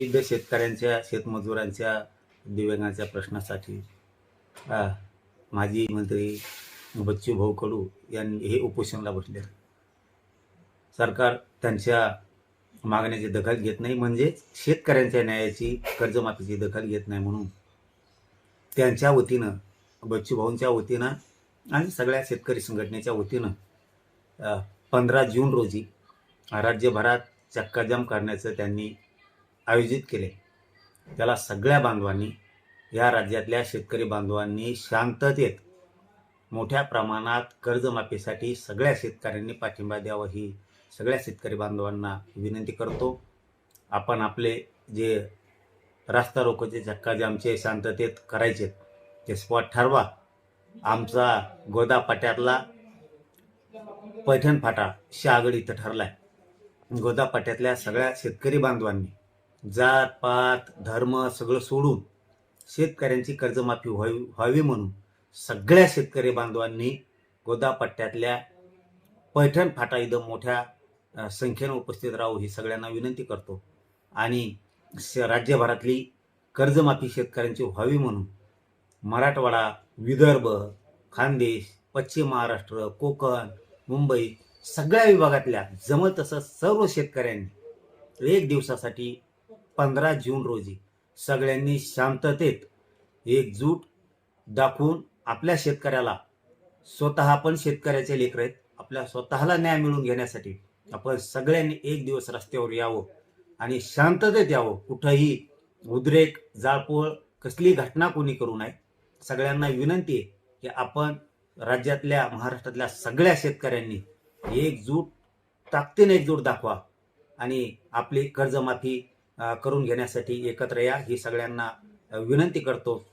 विविध शेतकऱ्यांच्या शेतमजुरांच्या दिव्यांगांच्या प्रश्नासाठी माजी मंत्री बच्चू भाऊ कडू यांनी हे उपोषणाला बसले. सरकार त्यांच्या मागण्याची दखल घेत नाही म्हणजे शेतकऱ्यांच्या न्यायाची कर्जमाफीची दखल घेत नाही म्हणून त्यांच्या वतीनं बच्चू भाऊंच्या वतीनं आणि सगळ्या शेतकरी संघटनेच्या वतीनं पंधरा जून रोजी राज्यभरात चक्काजाम करण्याचं त्यांनी आयोजित केले. त्याला सगळ्या बांधवांनी या राज्यातल्या शेतकरी बांधवांनी शांततेत मोठ्या प्रमाणात कर्जमाफीसाठी सगळ्या शेतकऱ्यांनी पाठिंबा द्यावा ही सगळ्या शेतकरी बांधवांना विनंती करतो. आपण आपले जे रास्ता रोकोचे आमचे शांततेत करायचे ते स्पॉट ठरवा. आमचा गोदा पाट्यातला पैठण फाटा शहागड इथं ठरला गोदा गोदापाट्यातल्या सगळ्या शेतकरी बांधवांनी जात पात धर्म सगळं सोडून शेतकऱ्यांची कर्जमाफी व्हावी व्हावी म्हणून सगळ्या शेतकरी बांधवांनी गोदापट्ट्यातल्या पैठण फाटा इथं मोठ्या संख्येनं उपस्थित राहू ही सगळ्यांना विनंती करतो. आणि राज्यभरातली कर्जमाफी शेतकऱ्यांची व्हावी म्हणून मराठवाडा विदर्भ खानदेश पश्चिम महाराष्ट्र कोकण मुंबई सगळ्या विभागातल्या जमल तसं सर्व शेतकऱ्यांनी एक दिवसासाठी पंधरा जून रोजी सगळ्यांनी शांततेत एकजूट दाखवून आपल्या शेतकऱ्याला स्वतः आपण शेतकऱ्याचे लेकर आहेत. आपल्या स्वतःला न्याय मिळवून घेण्यासाठी आपण सगळ्यांनी एक दिवस रस्त्यावर यावं आणि शांततेत यावं. कुठंही उद्रेक जाळपोळ कसली घटना कोणी करू नये. सगळ्यांना विनंती आहे की आपण राज्यातल्या महाराष्ट्रातल्या सगळ्या शेतकऱ्यांनी एकजूट ताकदीने एकजूट दाखवा आणि आपली कर्जमाफी करून घेण्यासाठी एकत्र या. ही सगळ्यांना विनंती करतो.